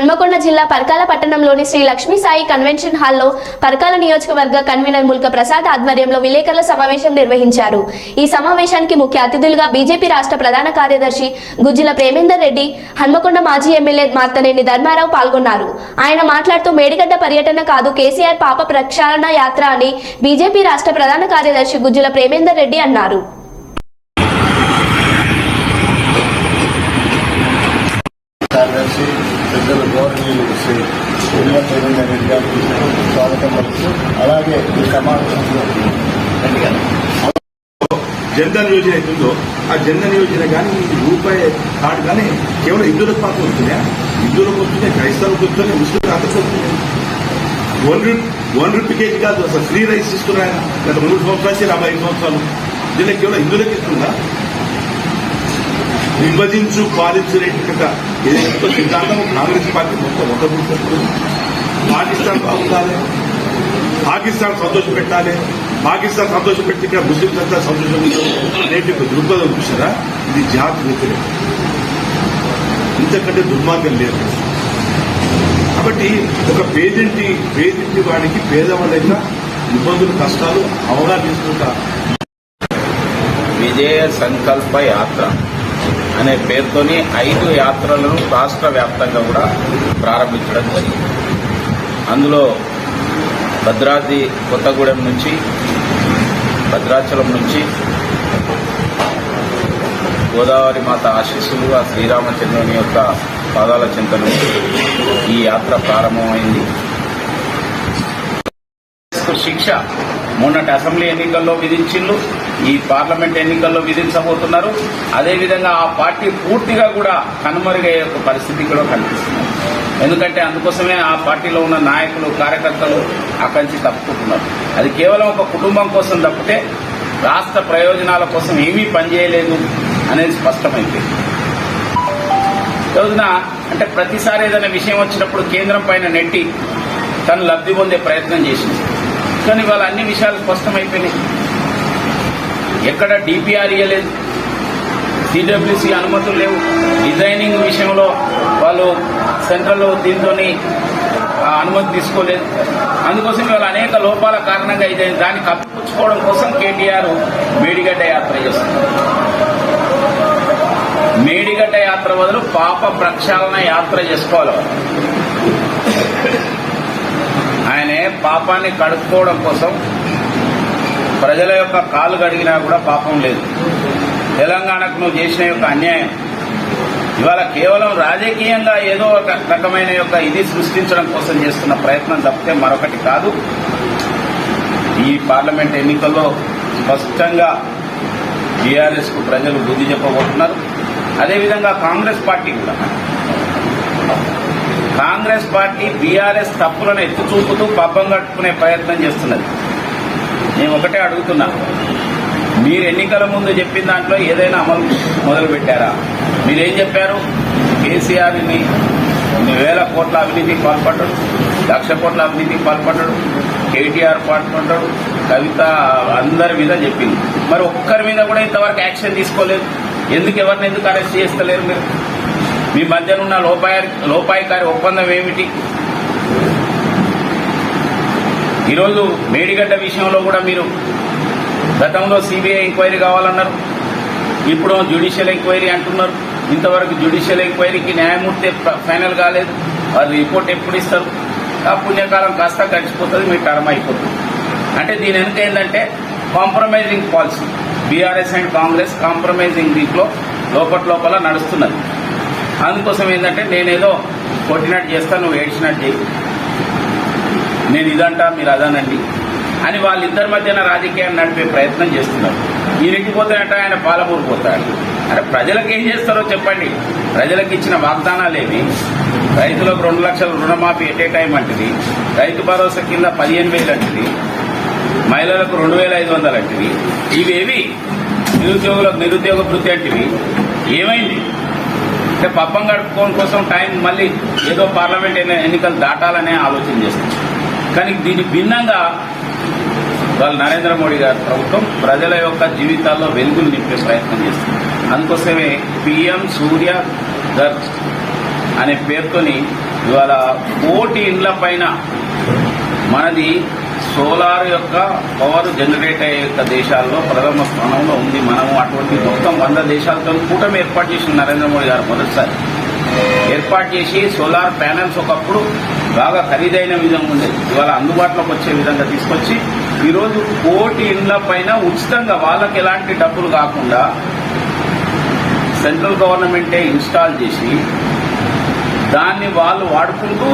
హన్మకొండ జిల్లా పరకాల పట్టణంలోని శ్రీ లక్ష్మీ సాయి కన్వెన్షన్ హాల్లో పరకాల నియోజకవర్గ కన్వీనర్ ముల్క ప్రసాద్ ఆధ్వర్యంలో విలేకరుల సమావేశం నిర్వహించారు. ఈ సమావేశానికి ముఖ్య అతిథులుగా బీజేపీ రాష్ట్ర ప్రధాన కార్యదర్శి గుజ్జిల ప్రేమేందర్ రెడ్డి హన్మకొండ మాజీ ఎమ్మెల్యే మార్తనేని ధర్మారావు పాల్గొన్నారు. ఆయన మాట్లాడుతూ మేడిగడ్డ పర్యటన కాదు కేసీఆర్ పాప ప్రక్షాళన యాత్ర అని బీజేపీ రాష్ట్ర ప్రధాన కార్యదర్శి గుజ్జిల ప్రేమేందర్ రెడ్డి అన్నారు. జన్ధన్ యోజన ఉందో ఆ జన్ధన్ యోజన కానీ ఈ రూపాయి కార్డు కానీ కేవలం హిందువులకు పాపం వస్తున్నాయా హిందువులకు వస్తున్నాయి క్రైస్తవులకు వస్తున్నాయి ముస్లింలకు అందరికీ వస్తున్నాయి one rupee one rupee KG కాదు అసలు ఫ్రీ రైస్ ఇస్తున్నాయి గత మూడు సంవత్సరాలు యాభై ఐదు సంవత్సరాలు. దీనికి కేవలం హిందువులకు ఇస్తుందా విభజించు పాలించు రేటు ఏదైతే సిద్ధాంతం కాంగ్రెస్ పార్టీ మొత్తం మొదలు పాకిస్తాన్ బాగుండాలి. పాకిస్తాన్ సంతోష పెట్టాలి పాకిస్తాన్ సంతోష పెట్టి ఇక్కడ ముస్లింస్ అంతా సంతోషం నేటి దృక్పథం చూసారా ఇది జాతి వ్యతిరేకం. ఇంతకంటే దుర్మార్గం లేదు. కాబట్టి ఒక పేదింటి పేదింటి వాడికి పేదవాళ్ళ యొక్క ఇబ్బందులు కష్టాలు అవగాహన తీసుకుంటా విజయ సంకల్ప యాత్ర అనే పేరుతోని ఐదు యాత్రలను రాష్ట్ర వ్యాప్తంగా కూడా ప్రారంభించడం జరిగింది. అందులో భద్రాద్రి కొత్తగూడెం నుంచి భద్రాచలం నుంచి గోదావరి మాత ఆశీస్సులు ఆ శ్రీరామచంద్రుని యొక్క పాదాల చింతను ఈ యాత్ర ప్రారంభమైంది. శిక్ష మొన్నటి అసెంబ్లీ ఎన్నికల్లో విధించిండ్రు. ఈ పార్లమెంట్ ఎన్నికల్లో విధించబోతున్నారు. అదేవిధంగా ఆ పార్టీ పూర్తిగా కూడా కనుమరుగయ్యే ఒక పరిస్థితి కూడా కనిపిస్తుంది. ఎందుకంటే అందుకోసమే ఆ పార్టీలో ఉన్న నాయకులు కార్యకర్తలు అక్కడి నుంచి తప్పుకుంటున్నారు. అది కేవలం ఒక కుటుంబం కోసం తప్పితే రాష్ట్ర ప్రయోజనాల కోసం ఏమీ పనిచేయలేదు అనేది స్పష్టమైపోయింది రోజున అంటే ప్రతిసారి ఏదైనా విషయం వచ్చినప్పుడు కేంద్రం పైన నెట్టి తను లబ్ధి పొందే ప్రయత్నం చేసింది. కానీ వాళ్ళ అన్ని విషయాలు స్పష్టమైపోయినాయి. ఎక్కడ డిపిఆర్ ఇవ్వలేదు సిడబ్ల్యూసి అనుమతులు లేవు. డిజైనింగ్ విషయంలో వాళ్ళు సెంట్రల్ దీంతో అనుమతి తీసుకోలేదు. అందుకోసం ఇవాళ అనేక లోపాల కారణంగా ఇది దాన్ని కప్పిపుచ్చుకోవడం కోసం కేటీఆర్ మేడిగడ్డ యాత్ర చేస్తున్నారు. మేడిగడ్డ యాత్ర బదులు పాప ప్రక్షాళన యాత్ర చేసుకోవాలి ఆయనే పాపాన్ని కడుక్కోవడం కోసం ప్రజల యొక్క కాలు కడిగినా కూడా పాపం లేదు. తెలంగాణకు నువ్వు చేసిన యొక్క అన్యాయం. ఇవాళ కేవలం రాజకీయంగా ఏదో ఒక రకమైన యొక్క ఇది సృష్టించడం కోసం చేస్తున్న ప్రయత్నం తప్పితే మరొకటి కాదు. ఈ పార్లమెంట్ ఎన్నికల్లో స్పష్టంగా బీఆర్ఎస్కు ప్రజలు బుద్ధి చెప్పబోతున్నారు. అదేవిధంగా కాంగ్రెస్ పార్టీ కూడా. కాంగ్రెస్ పార్టీ బీఆర్ఎస్ తప్పులను ఎత్తి చూపుతూ పబ్బం కట్టుకునే ప్రయత్నం చేస్తున్నది. నేను ఒకటే అడుగుతున్నా. మీరు ఎన్నికల ముందు చెప్పిన దాంట్లో ఏదైనా అమలు మొదలుపెట్టారా? మీరేం చెప్పారు? కేసీఆర్ని వేల కోట్ల అవినీతికి పాల్పడ్డాడు లక్ష కోట్ల అవినీతికి పాల్పడ్డాడు కేటీఆర్ పాల్పడ్డాడు కవిత అందరి మీద చెప్పింది. మరి ఒక్కరి మీద కూడా ఇంతవరకు యాక్షన్ తీసుకోలేదు. ఎందుకు ఎవరిని ఎందుకు అరెస్ట్ చేస్తలేరు మీరు? మీ మధ్యనున్న లోపాయ లోపాయకారి ఒప్పందం ఏమిటి? ఈరోజు మేడిగడ్డ విషయంలో కూడా మీరు గతంలో సిబిఐ ఎంక్వైరీ కావాలన్నారు. ఇప్పుడు జ్యుడిషియల్ ఎంక్వైరీ అంటున్నారు. ఇంతవరకు జ్యుడిషియల్ ఎంక్వైరీకి న్యాయమూర్తి ఫైనల్ కాలేదు. వారు రిపోర్ట్ ఎప్పుడు ఇస్తారు? ఆ పుణ్యకాలం కాస్త గడిచిపోతుంది మీ టర్మ్ అయిపోతుంది. అంటే దీని వెనుక ఏంటంటే compromising policy. BRS and Congress compromising దీంట్లో లోపల లోపల నడుస్తున్నది. అందుకోసం ఏంటంటే నేనేదో కొట్టినట్టు చేస్తాను నువ్వు ఏడ్చినట్టు చేయి. నేను ఇదంటా మీరు అదానండి అని వాళ్ళిద్దరి మధ్యన రాజకీయాన్ని నడిపే ప్రయత్నం చేస్తున్నారు. ఈయనకి పోతాడంట ఆయన పాలమూరు పోతాడు. అరే ప్రజలకు ఏం చేస్తారో చెప్పండి. ప్రజలకు ఇచ్చిన వాగ్దానాలేమి రైతులకు రెండు లక్షల రుణమాఫీ ఎట్ ఏ టైం అంటది? రైతు భరోసా కింద పదిహేను వేలు అంటది? మహిళలకు రెండు వేల ఐదు వందలు అంటవి ఇవేవి నిరుద్యోగులకు నిరుద్యోగ వృత్తి అంటివి? ఏమైంది? అంటే పప్పం గడుపుకోవడం కోసం టైం మళ్ళీ ఏదో పార్లమెంట్ ఎన్నికలు దాటాలనే ఆలోచన చేస్తుంది కానీ దీనికి భిన్నంగా వాళ్ళు నరేంద్ర మోడీ గారి ప్రభుత్వం ప్రజల యొక్క జీవితాల్లో వెలుగులు నింపే ప్రయత్నం చేస్తుంది. అందుకోసమే పిఎం సూర్య ఘర్ అనే పేరుతోని ఇవాళ కోటి ఇండ్ల పైన మనది సోలార్ యొక్క పవర్ జనరేట్ అయ్యే యొక్క దేశాల్లో ప్రథమ స్థానంలో ఉంది మనము. అటువంటి మొత్తం వంద దేశాలతో కూటమి ఏర్పాటు చేసిన నరేంద్ర మోడీ గారు మొదటిసారి. ఏర్పాటు చేసి సోలార్ ప్యానెల్స్ ఒకప్పుడు బాగా ఖరీదైన విధంగా ఉండేది ఇవాళ అందుబాటులోకి వచ్చే విధంగా తీసుకొచ్చి ఈరోజు కోటి ఇండ్ల పైన ఉచితంగా వాళ్ళకి ఎలాంటి డబ్బులు కాకుండా సెంట్రల్ గవర్నమెంటే ఇన్స్టాల్ చేసి దాన్ని వాళ్ళు వాడుకుంటూ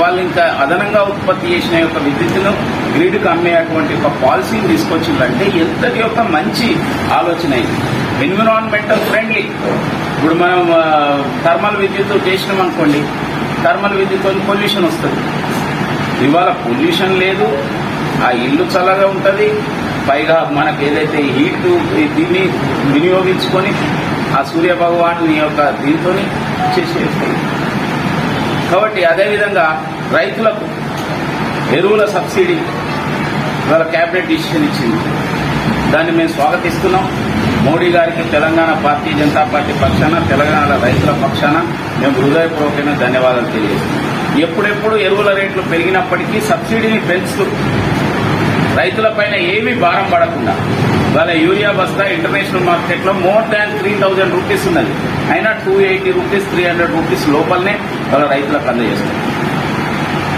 వాళ్ళు ఇంకా అదనంగా ఉత్పత్తి చేసిన యొక్క విద్యుత్తును గ్రిడ్కి అమ్మేటువంటి ఒక పాలసీని తీసుకొచ్చిందంటే ఎంతటి యొక్క మంచి ఆలోచన ఇది. Environmental friendly. ఇప్పుడు మనం థర్మల్ విద్యుత్ చేసినాం అనుకోండి థర్మల్ విద్యుత్తో పొల్యూషన్ వస్తుంది. ఇవాళ పొల్యూషన్ లేదు ఆ ఇల్లు చల్లగా ఉంటుంది పైగా మనకు ఏదైతే హీట్ దీన్ని వినియోగించుకొని ఆ సూర్య భగవాను యొక్క దీంతో చేసేస్తాయి కాబట్టి అదేవిధంగా రైతులకు ఎరువుల సబ్సిడీ ఇవాళ క్యాబినెట్ డిసిషన్ ఇచ్చింది. దాన్ని మేము స్వాగతిస్తున్నాం. మోడీ గారికి తెలంగాణ భారతీయ జనతా పార్టీ పక్షాన తెలంగాణ రైతుల పక్షాన మేము హృదయపూర్వకమైన ధన్యవాదాలు తెలియజేస్తున్నాం ఎప్పుడెప్పుడు ఎరువుల రేట్లు పెరిగినప్పటికీ సబ్సిడీని పెంచుతూ రైతులపైన ఏమీ భారం పడకుండా వాళ్ళ యూరియా బస్తా ఇంటర్నేషనల్ మార్కెట్లో more than three thousand rupees ఉన్నది. అయినా two eighty rupees three hundred rupees లోపలనే వాళ్ళ రైతులకు అందజేస్తారు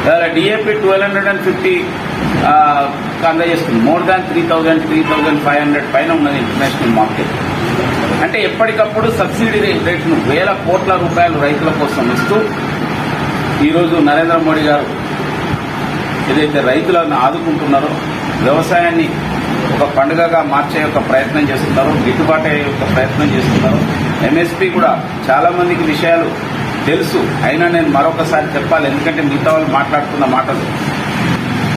వాళ్ళ DAP twelve hundred and fifty అందజేస్తుంది more than three thousand three thousand five hundred పైన ఉన్నది ఇంటర్నేషనల్ మార్కెట్ అంటే ఎప్పటికప్పుడు సబ్సిడీ రేట్ను వేల కోట్ల రూపాయలు రైతుల కోసం ఇస్తూ ఈరోజు నరేంద్ర మోడీ గారు ఏదైతే రైతులను ఆదుకుంటున్నారో వ్యవసాయాన్ని ఒక పండుగగా మార్చే యొక్క ప్రయత్నం చేస్తున్నారో గిట్టుబాటు అయ్యే యొక్క ప్రయత్నం చేస్తున్నారో ఎంఎస్పీ కూడా చాలా మందికి విషయాలు తెలుసు. అయినా నేను మరొకసారి చెప్పాలి ఎందుకంటే మిగతా వాళ్ళు మాట్లాడుతున్న మాటలు.